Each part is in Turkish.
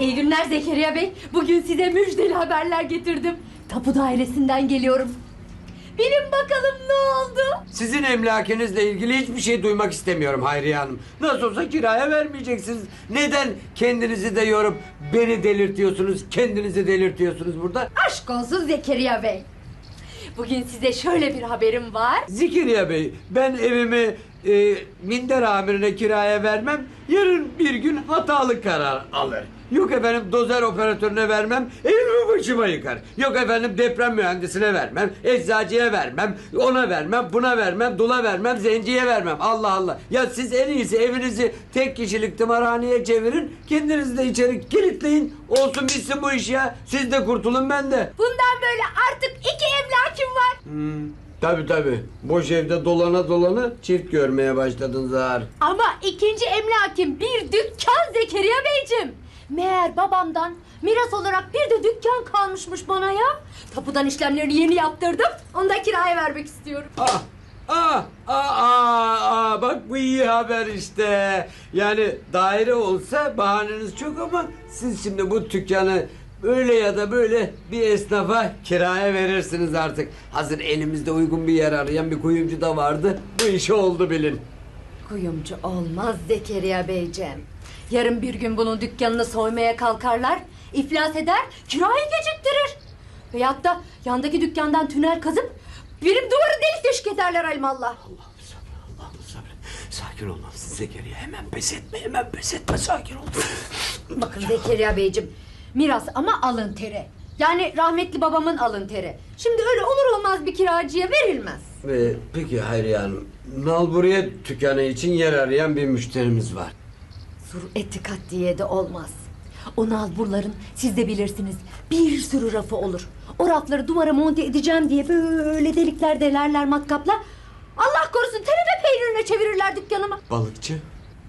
İyi günler Zekeriya Bey. Bugün size müjdeli haberler getirdim. Tapu dairesinden geliyorum. Bilin bakalım ne oldu? Sizin emlakinizle ilgili hiçbir şey duymak istemiyorum Hayriye Hanım. Nasıl olsa kiraya vermeyeceksiniz. Neden kendinizi de yorup beni delirtiyorsunuz, kendinizi delirtiyorsunuz burada? Aşk olsun Zekeriya Bey. Bugün size şöyle bir haberim var. Zikiriya Bey, ben evimi e, minder amirine kiraya vermem. Yarın bir gün hatalı karar alır. Yok efendim dozer operatörüne vermem, evimi başıma yıkar. Yok efendim deprem mühendisine vermem, eczacıya vermem, ona vermem, buna vermem, dula vermem, zenciye vermem. Allah Allah. Ya siz en iyisi evinizi tek kişilik tımarhaneye çevirin, kendinizi de içeri kilitleyin. Olsun bitsin bu iş ya. Siz de kurtulun ben de. Bundan böyle artık iki emlakim var. Hmm, tabii tabii. Boş evde dolana dolana çift görmeye başladın Zahar. Ama ikinci emlakim bir dükkan Zekeriya Beyciğim. Meğer babamdan miras olarak bir de dükkan kalmışmış bana ya. Tapudan işlemlerini yeni yaptırdım. Onu da kiraya vermek istiyorum. Ah, ah, ah, ah, ah, bak bu iyi haber işte. Yani daire olsa bahaneniz çok ama siz şimdi bu dükkanı öyle ya da böyle bir esnafa kiraya verirsiniz artık. Hazır elimizde uygun bir yer arayan bir kuyumcu da vardı. Bu işi oldu bilin. Kuyumcu olmaz Zekeriya Beyciğim. Yarın bir gün bunun dükkanını soymaya kalkarlar, iflas eder, kirayı geciktirir. Veyahut da yandaki dükkandan tünel kazıp benim duvarı delik deşik ederler alimallah. Allah'ım sabır, Allah'ım sabır. Sakin olmalısın Zekeriya. Hemen pes etme, hemen pes etme. Sakin ol. Bakın Zekeriya Beyciğim, miras ama alın teri. Yani rahmetli babamın alın teri. Şimdi öyle olur olmaz bir kiracıya verilmez. Ve peki Hayriye Hanım, Nalburiye dükkanı için yer arayan bir müşterimiz var. Sur etikat diye de olmaz. O nalburların siz de bilirsiniz bir sürü rafı olur. O rafları duvara monte edeceğim diye böyle delikler delerler matkapla. Allah korusun tenebe peynirine çevirirler dükkanımı. Balıkçı?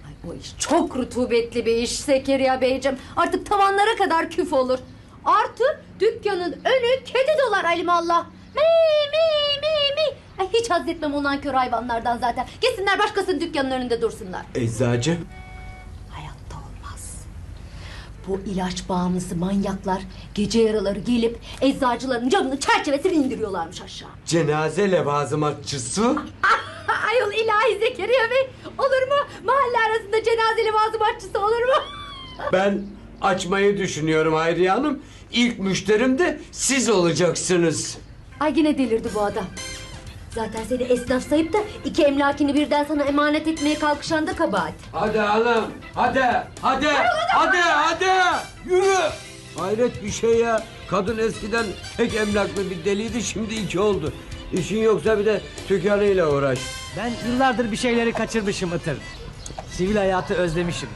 Ay, o iş çok rutubetli bir iş Zekeriya Beyciğim. Artık tavanlara kadar küf olur. Artı dükkanın önü kedi dolar alimallah. Mi mi mi mi. Ay, hiç haz etmem o nankör hayvanlardan zaten. Gitsinler başkasının dükkanının önünde dursunlar. Eczacı? Bu ilaç bağımlısı manyaklar gece yaraları gelip eczacıların camının çerçevesini indiriyorlarmış aşağı. Cenaze levazımatçısı? Ayol ilahi Zekeriya Bey. Olur mu? Mahalle arasında cenazeli vazımatçısı olur mu? Ben açmayı düşünüyorum Hayriye Hanım. İlk müşterim de siz olacaksınız. Ay yine delirdi bu adam. Zaten seni esnaf sayıp da iki emlakini birden sana emanet etmeye kalkışan da kabahat. Hadi hanım, hadi, hadi, hadi, hadi, yürü. Hayret bir şey ya. Kadın eskiden tek emlaklı bir deliydi, şimdi iki oldu. İşin yoksa bir de dükkanıyla uğraş. Ben yıllardır bir şeyleri kaçırmışım Itır. Sivil hayatı özlemişim.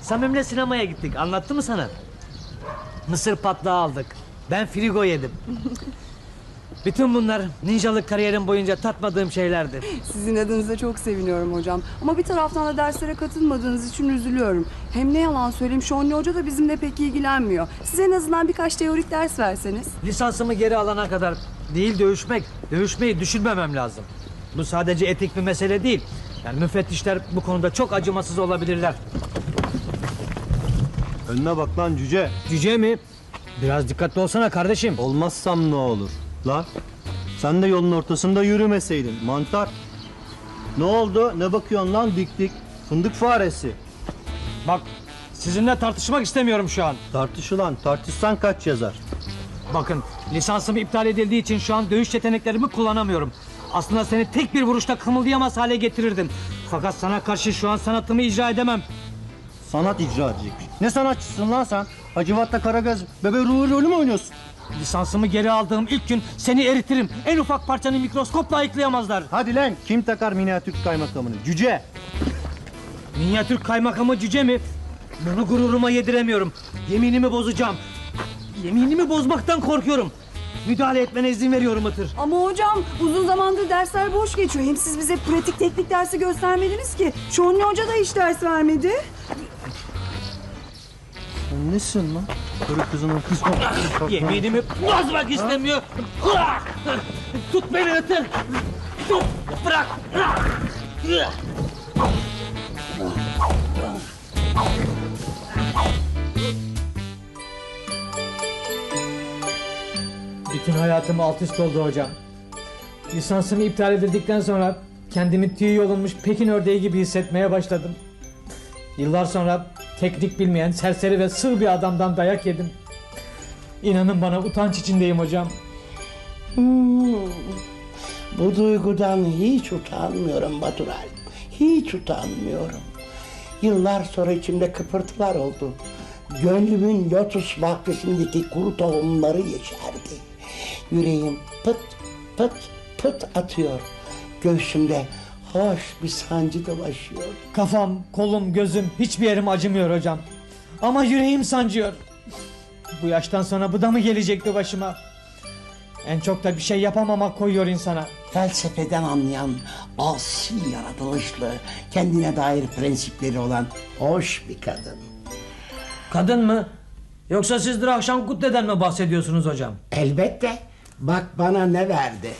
Samim'le sinemaya gittik. Anlattı mı sana? Mısır patlağı aldık. Ben frigo yedim. Bütün bunlar ninjalık kariyerim boyunca tatmadığım şeylerdi. Sizin adınıza çok seviniyorum hocam. Ama bir taraftan da derslere katılmadığınız için üzülüyorum. Hem ne yalan söyleyeyim Şonli Hoca da bizimle pek ilgilenmiyor. Size en azından birkaç teorik ders verseniz. Lisansımı geri alana kadar değil dövüşmek, dövüşmeyi düşünmemem lazım. Bu sadece etik bir mesele değil. Yani müfettişler bu konuda çok acımasız olabilirler. Önüne bak lan cüce. Cüce mi? Biraz dikkatli olsana kardeşim. Olmazsam ne olur? La sen de yolun ortasında yürümeseydin mantar. Ne oldu? Ne bakıyorsun lan dik dik? Fındık faresi. Bak sizinle tartışmak istemiyorum şu an. Tartış ulan. Tartışsan kaç yazar? Bakın lisansım iptal edildiği için şu an dövüş yeteneklerimi kullanamıyorum. Aslında seni tek bir vuruşta kımıldayamaz hale getirirdim. Fakat sana karşı şu an sanatımı icra edemem. Sanat icra edecekmiş. Ne sanatçısın lan sen? Hacivat'ta Karagöz bebe ruhu rolü mü oynuyorsun? Lisansımı geri aldığım ilk gün seni eritirim. En ufak parçanı mikroskopla ayıklayamazlar. Hadi lan kim takar minyatür kaymakamını? Cüce. Minyatür kaymakamı cüce mi? Bunu gururuma yediremiyorum. Yeminimi bozacağım. Yeminimi bozmaktan korkuyorum. Müdahale etmene izin veriyorum Itır. Ama hocam uzun zamandır dersler boş geçiyor. Hem siz bize pratik teknik dersi göstermediniz ki. Şonli Hoca da hiç ders vermedi. Nesin lan? Karı kızının kız mı? Yeminimi bozmak istemiyor. Tut beni ötür. Tut! Bırak! Bırak! Bütün hayatım alt üst oldu hocam. Lisansımı iptal edildikten sonra kendimi tüy yolunmuş Pekin ördeği gibi hissetmeye başladım. Yıllar sonra teknik bilmeyen serseri ve sığ bir adamdan dayak yedim. İnanın bana utanç içindeyim hocam. Bu duygudan hiç utanmıyorum Baturay. Hiç utanmıyorum. Yıllar sonra içimde kıpırtılar oldu. Gönlümün lotus bahçesindeki kuru tohumları yeşerdi. Yüreğim pıt pıt pıt atıyor. Göğsümde hoş bir sancı dolaşıyor. Kafam, kolum, gözüm hiçbir yerim acımıyor hocam. Ama yüreğim sancıyor. Bu yaştan sonra bu da mı gelecekti başıma? En çok da bir şey yapamamak koyuyor insana. Felsefeden anlayan, asi yaratılışlı, kendine dair prensipleri olan hoş bir kadın. Kadın mı? Yoksa siz akşam Kutle'den mi bahsediyorsunuz hocam? Elbette. Bak bana ne verdi.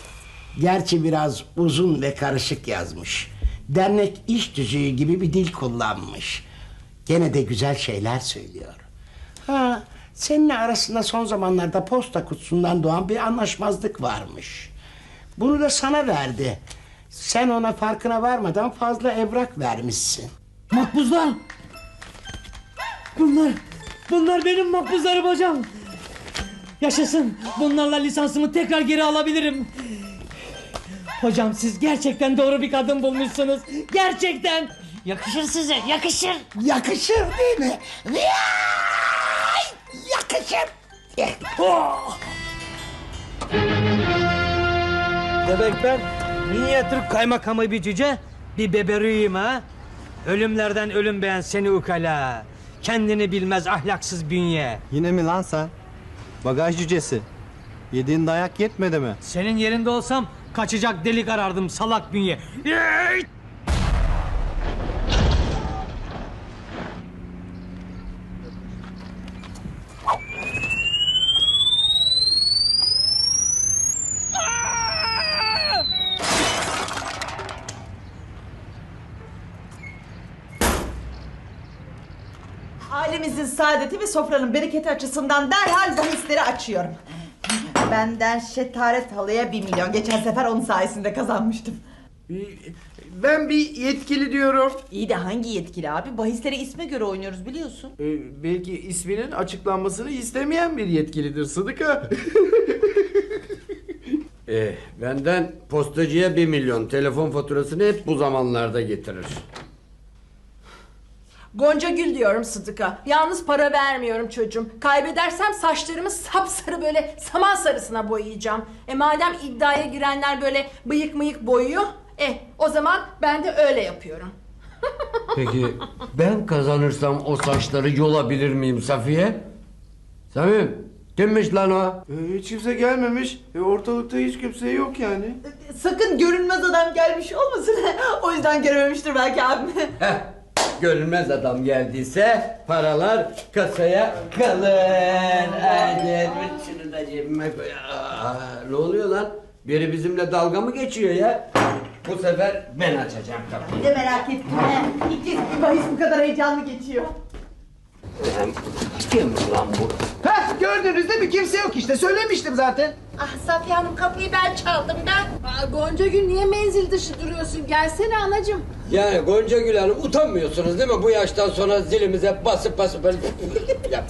Gerçi biraz uzun ve karışık yazmış. Dernek iş tüzüğü gibi bir dil kullanmış. Gene de güzel şeyler söylüyor. Ha, seninle arasında son zamanlarda posta kutusundan doğan bir anlaşmazlık varmış. Bunu da sana verdi. Sen ona farkına varmadan fazla evrak vermişsin. Makbuzlar! Bunlar, bunlar benim makbuzlarım hocam. Yaşasın. Bunlarla lisansımı tekrar geri alabilirim. Hocam siz gerçekten doğru bir kadın bulmuşsunuz. Gerçekten. Yakışır size, yakışır. Yakışır değil mi? Yakışır. Demek ben minyatür kaymakamı bir cüce, bir beberiyim ha? Ölümlerden ölüm beğen seni ukala. Kendini bilmez ahlaksız bünye. Yine mi lan sen? Bagaj cücesi. Yediğin dayak yetmedi mi? Senin yerinde olsam kaçacak delik arardım salak bünye. Yey! Ailemizin saadeti ve sofranın bereketi açısından derhal bahisleri açıyorum. Benden şetaret halıya bir milyon. Geçen sefer onun sayesinde kazanmıştım. Ben bir yetkili diyorum. İyi de hangi yetkili abi? Bahisleri isme göre oynuyoruz biliyorsun. Ee, belki isminin açıklanmasını istemeyen bir yetkilidir Sıdıka. Eh, benden postacıya bir milyon telefon faturasını hep bu zamanlarda getirir. Gonca Gül diyorum Sıdık'a. Yalnız para vermiyorum çocuğum. Kaybedersem saçlarımı sapsarı böyle saman sarısına boyayacağım. E madem iddiaya girenler böyle bıyık mıyık boyuyor. E o zaman ben de öyle yapıyorum. Peki ben kazanırsam o saçları yolabilir miyim Safiye? Samim kimmiş lan o? Ee, hiç kimse gelmemiş. E, ortalıkta hiç kimse yok yani. Sakın görünmez adam gelmiş olmasın. o yüzden görememiştir belki abimi. Heh, görünmez adam geldiyse paralar kasaya kalır. Hadi şunu da cebime koy. Ne oluyor lan? Biri bizimle dalga mı geçiyor ya? Bu sefer ben açacağım kapıyı. Bir de merak ettim. İlk bahis bu kadar heyecanlı geçiyor. Kim lan bu? Heh gördünüz değil mi? Kimse yok işte. Söylemiştim zaten. Ah Safiye Hanım kapıyı ben çaldım ben. Aa, Gonca Gül niye menzil dışı duruyorsun? Gelsene anacığım. Yani Gonca Gül Hanım utanmıyorsunuz değil mi? Bu yaştan sonra zilimize basıp basıp böyle... Yap.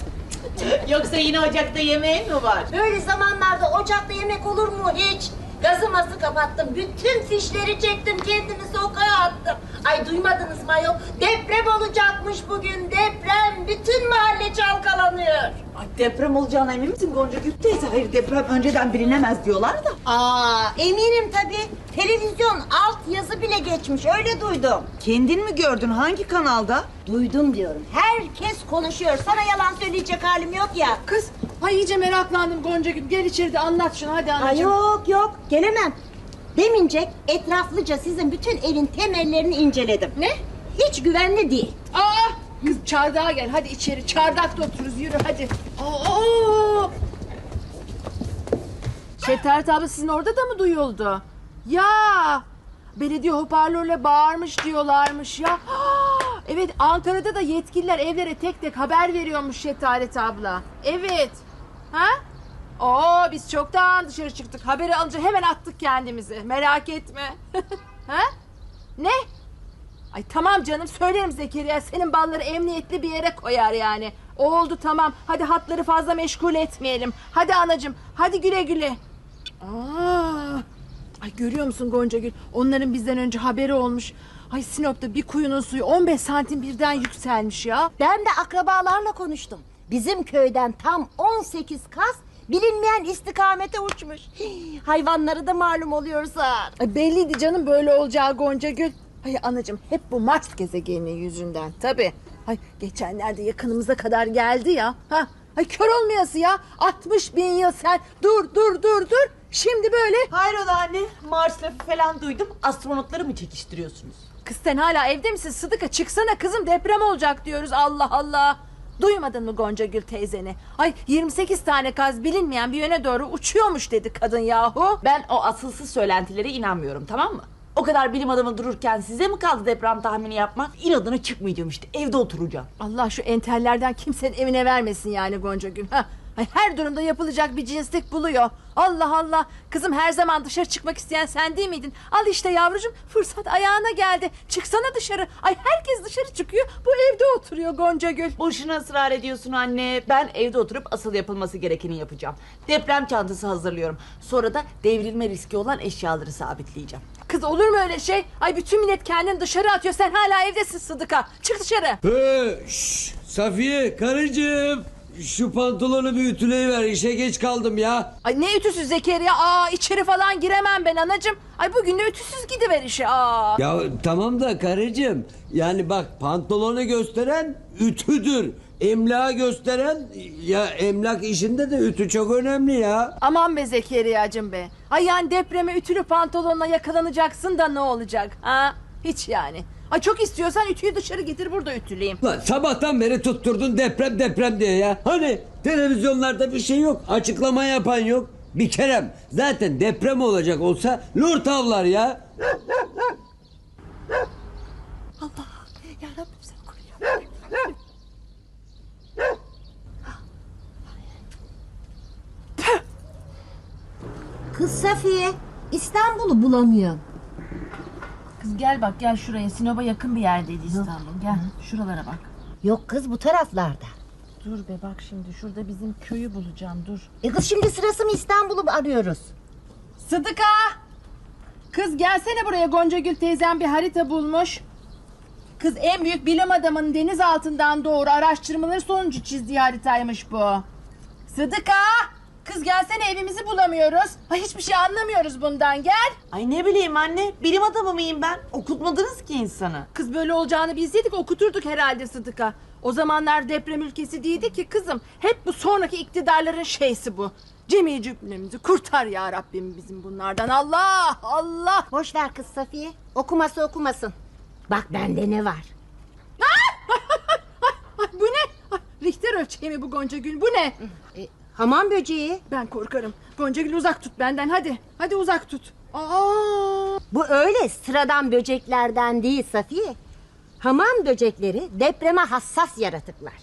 Yoksa yine ocakta yemeğin mi var? Böyle zamanlarda ocakta yemek olur mu hiç? Gazıması kapattım. Bütün fişleri çektim. Kendimi sokağa attım. Ay duymadınız mı ayol? Deprem olacakmış bugün. Deprem. Bütün mahalle çalkalanıyor. Ay deprem olacağına emin misin Gonca Gül teyze? Hayır deprem önceden bilinemez diyorlar da. Aa eminim tabii. Televizyon alt yazı bile geçmiş. Öyle duydum. Kendin mi gördün? Hangi kanalda? Duydum diyorum. Herkes konuşuyor. Sana yalan söyleyecek halim yok ya. Kız ay iyice meraklandım Gonca Gül. Gel içeride anlat şunu hadi Ay anacığım. yok yok gelemem. Demince etraflıca sizin bütün evin temellerini inceledim. Ne? Hiç güvenli değil. Aa kız çardağa gel hadi içeri. Çardakta otururuz yürü hadi. Aa! Şetaret abla sizin orada da mı duyuldu? Ya belediye hoparlörle bağırmış diyorlarmış ya. Evet Ankara'da da yetkililer evlere tek tek haber veriyormuş Şetaret abla. Evet. Ha? Oo biz çoktan dışarı çıktık. Haberi alınca hemen attık kendimizi. Merak etme. ha? Ne? Ay tamam canım söylerim Zekeriya. Senin balları emniyetli bir yere koyar yani. Oldu tamam. Hadi hatları fazla meşgul etmeyelim. Hadi anacığım. Hadi güle güle. Aa, ay görüyor musun Gonca Gül? Onların bizden önce haberi olmuş. Ay Sinop'ta bir kuyunun suyu 15 santim birden yükselmiş ya. Ben de akrabalarla konuştum. Bizim köyden tam 18 kas bilinmeyen istikamete uçmuş. Hii, Hayvanları da malum oluyorsa. Ay belliydi canım böyle olacağı Gonca Gül. Ay anacığım hep bu Mars gezegeninin yüzünden tabii. Ay geçenlerde yakınımıza kadar geldi ya. Ha? Ay kör olmayası ya. 60 bin yıl sen dur dur dur dur. Şimdi böyle. Hayrola anne? Mars lafı falan duydum. Astronotları mı çekiştiriyorsunuz? Kız sen hala evde misin Sıdıka? Çıksana kızım deprem olacak diyoruz Allah Allah. Duymadın mı Gonca Gül teyzeni? Ay 28 tane kaz bilinmeyen bir yöne doğru uçuyormuş dedi kadın yahu. Ben o asılsız söylentilere inanmıyorum tamam mı? O kadar bilim adamı dururken size mi kaldı deprem tahmini yapmak? İnadına çıkmayacağım işte evde oturacağım. Allah şu entellerden kimsenin evine vermesin yani Gonca Gül. Ha? Ay her durumda yapılacak bir cinslik buluyor. Allah Allah. Kızım her zaman dışarı çıkmak isteyen sen değil miydin? Al işte yavrucuğum fırsat ayağına geldi. Çıksana dışarı. Ay herkes dışarı çıkıyor. Bu evde oturuyor Gonca Gül. Boşuna ısrar ediyorsun anne. Ben evde oturup asıl yapılması gerekeni yapacağım. Deprem çantası hazırlıyorum. Sonra da devrilme riski olan eşyaları sabitleyeceğim. Kız olur mu öyle şey? Ay bütün millet kendini dışarı atıyor. Sen hala evdesin Sıdıka. Çık dışarı. Hı, şş, Safiye karıcığım. Şu pantolonu bir ütüleyiver işe geç kaldım ya. Ay ne ütüsüz Zekeriya. Aa içeri falan giremem ben anacığım. Ay bugün de ütüsüz gidiver işe. Aa. Ya tamam da karıcığım yani bak pantolonu gösteren ütüdür. Emlağı gösteren ya emlak işinde de ütü çok önemli ya. Aman be Zekeriya'cım be. Ay yani depreme ütülü pantolonla yakalanacaksın da ne olacak? Ha? Hiç yani. Ay çok istiyorsan ütüyü dışarı getir burada ütüleyeyim. Lan sabahtan beri tutturdun deprem deprem diye ya. Hani televizyonlarda bir şey yok. Açıklama yapan yok. Bir kerem zaten deprem olacak olsa lur tavlar ya. Sen koru ya. Kız Safiye İstanbul'u bulamıyor. Kız gel bak gel şuraya. Sinop'a yakın bir yerdeydi İstanbul. Gel şuralara bak. Yok kız bu taraflarda. Dur be bak şimdi şurada bizim köyü bulacağım dur. E kız şimdi sırası mı İstanbul'u arıyoruz? Sıdıka! Kız gelsene buraya Gonca Gül teyzem bir harita bulmuş. Kız en büyük bilim adamının deniz altından doğru araştırmaları sonucu çizdiği haritaymış bu. Sıdıka! Kız gelsene evimizi bulamıyoruz. Ay hiçbir şey anlamıyoruz bundan gel. Ay ne bileyim anne. Bilim adamı mıyım ben? Okutmadınız ki insanı. Kız böyle olacağını bilseydik okuturduk herhalde Sıdıka. O zamanlar deprem ülkesi değildi ki kızım. Hep bu sonraki iktidarların şeysi bu. Cemi cümlemizi kurtar ya Rabbim bizim bunlardan. Allah Allah. Boş ver kız Safiye. Okuması okumasın. Bak bende ne var? Ay bu ne? Ay, Richter ölçeği mi bu Gonca Gül bu ne? E, hamam böceği. Ben korkarım. Gonca Gül uzak tut benden hadi. Hadi uzak tut. Aa! Bu öyle sıradan böceklerden değil Safiye. Hamam böcekleri depreme hassas yaratıklar.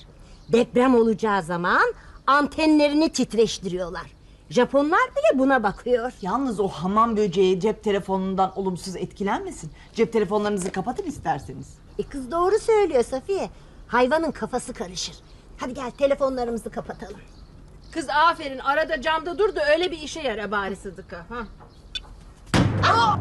Deprem olacağı zaman antenlerini titreştiriyorlar. Japonlar bile buna bakıyor. Yalnız o hamam böceği cep telefonundan olumsuz etkilenmesin. Cep telefonlarınızı kapatın isterseniz. E kız doğru söylüyor Safiye. Hayvanın kafası karışır. Hadi gel telefonlarımızı kapatalım. Kız aferin arada camda dur da öyle bir işe yara bari Sıdıka. Ha.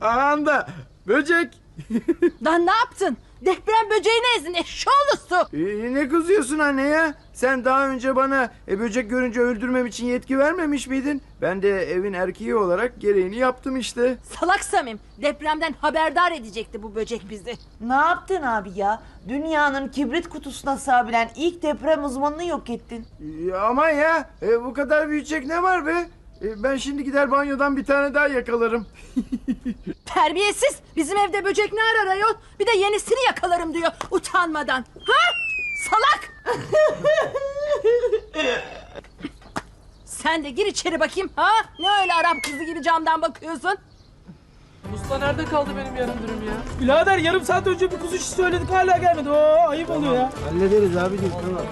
Anda böcek. Lan ne yaptın? Deprem böceğini ezdin eşşoğlusu. Ee, ne kızıyorsun anne ya? Sen daha önce bana e, böcek görünce öldürmem için yetki vermemiş miydin? Ben de evin erkeği olarak gereğini yaptım işte. Salak Samim depremden haberdar edecekti bu böcek bizi. Ne yaptın abi ya? Dünyanın kibrit kutusuna sığabilen ilk deprem uzmanını yok ettin. Ee, aman ya e, bu kadar büyüyecek ne var be? E, ben şimdi gider banyodan bir tane daha yakalarım. Terbiyesiz bizim evde böcek ne arar ayol? Bir de yenisini yakalarım diyor utanmadan. Ha? Salak! Sen de gir içeri bakayım ha? Ne öyle Arap kızı gibi camdan bakıyorsun? Usta nerede kaldı benim yarım dürüm ya? Birader yarım saat önce bir kuzu şiş söyledik hala gelmedi. Oo ayıp oluyor ya. Hallederiz abicim tamam.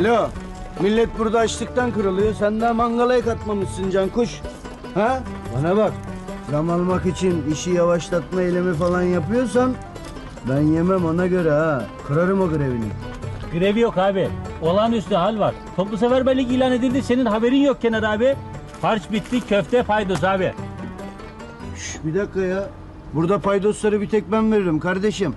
Alo Millet burada açlıktan kırılıyor. Sen daha mangala ek atmamışsın Cankuş. Ha? Bana bak. Zam almak için işi yavaşlatma eylemi falan yapıyorsan ben yemem ona göre ha. Kırarım o grevini. Grevi yok abi. Olağanüstü hal var. Toplu seferberlik ilan edildi. Senin haberin yok Kenar abi. Harç bitti, köfte paydos abi. Şş, bir dakika ya. Burada paydosları bir tek ben veririm kardeşim.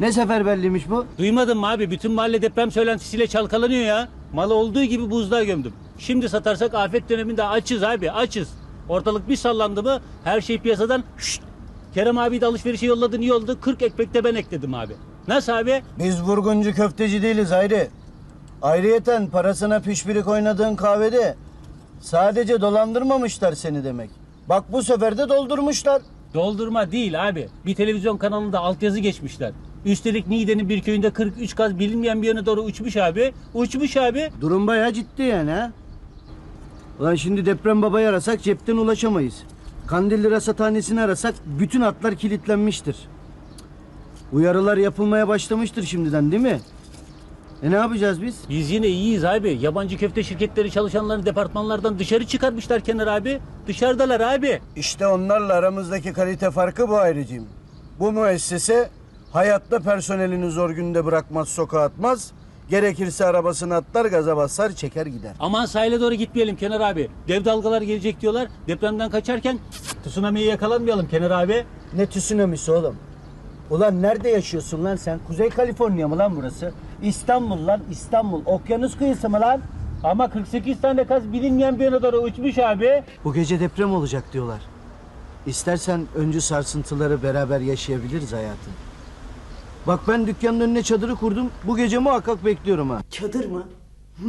Ne seferberliğiymiş bu? Duymadın mı abi? Bütün mahalle deprem söylentisiyle çalkalanıyor ya. Malı olduğu gibi buzluğa gömdüm. Şimdi satarsak afet döneminde açız abi, açız. Ortalık bir sallandı mı her şey piyasadan şşt. Kerem abi de alışverişe yolladın iyi oldu. 40 ekmek de ben ekledim abi. Nasıl abi? Biz vurguncu köfteci değiliz ayrı. Ayrıyeten parasına pişpirik oynadığın kahvede sadece dolandırmamışlar seni demek. Bak bu sefer de doldurmuşlar. Doldurma değil abi. Bir televizyon kanalında altyazı geçmişler. Üstelik Niğde'nin bir köyünde 43 gaz bilinmeyen bir yöne doğru uçmuş abi. Uçmuş abi. Durum bayağı ciddi yani ha. Ulan şimdi deprem babayı arasak cepten ulaşamayız. Kandilli rasathanesini arasak bütün hatlar kilitlenmiştir. Uyarılar yapılmaya başlamıştır şimdiden değil mi? E ne yapacağız biz? Biz yine iyiyiz abi. Yabancı köfte şirketleri çalışanlarını departmanlardan dışarı çıkarmışlar Kenar abi. Dışarıdalar abi. İşte onlarla aramızdaki kalite farkı bu ayrıcığım. Bu müessese hayatta personelini zor günde bırakmaz, sokağa atmaz. Gerekirse arabasını atlar, gaza basar, çeker gider. Aman sahile doğru gitmeyelim Kenar abi. Dev dalgalar gelecek diyorlar. Depremden kaçarken tsunami'ye yakalanmayalım Kenar abi. Ne tsunami'si oğlum? Ulan nerede yaşıyorsun lan sen? Kuzey Kaliforniya mı lan burası? İstanbul lan İstanbul. Okyanus kıyısı mı lan? Ama 48 tane kaz bilinmeyen bir yöne doğru uçmuş abi. Bu gece deprem olacak diyorlar. İstersen öncü sarsıntıları beraber yaşayabiliriz hayatım. Bak ben dükkanın önüne çadırı kurdum. Bu gece muhakkak bekliyorum ha. Çadır mı? Hı.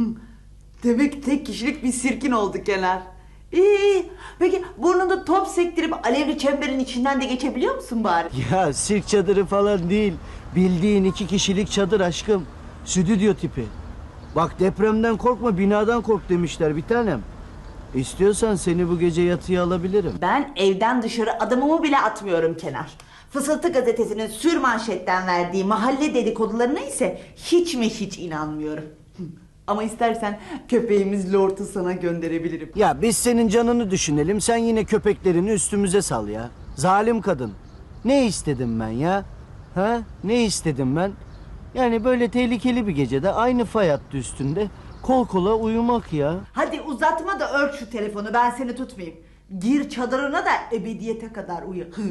Demek tek kişilik bir sirkin oldu Kenar. İyi, iyi. Peki burnunda top sektirip alevli çemberin içinden de geçebiliyor musun bari? Ya sirk çadırı falan değil. Bildiğin iki kişilik çadır aşkım. Stüdyo tipi. Bak depremden korkma binadan kork demişler bir tanem. İstiyorsan seni bu gece yatıya alabilirim. Ben evden dışarı adımımı bile atmıyorum Kenar. Fısıltı gazetesinin sür manşetten verdiği mahalle dedikodularına ise hiç mi hiç inanmıyorum. Ama istersen köpeğimiz Lord'u sana gönderebilirim. Ya biz senin canını düşünelim. Sen yine köpeklerini üstümüze sal ya. Zalim kadın. Ne istedim ben ya? Ha? Ne istedim ben? Yani böyle tehlikeli bir gecede aynı fay hattı üstünde kol kola uyumak ya. Hadi uzatma da ört şu telefonu ben seni tutmayayım. Gir çadırına da ebediyete kadar uyu. Hı.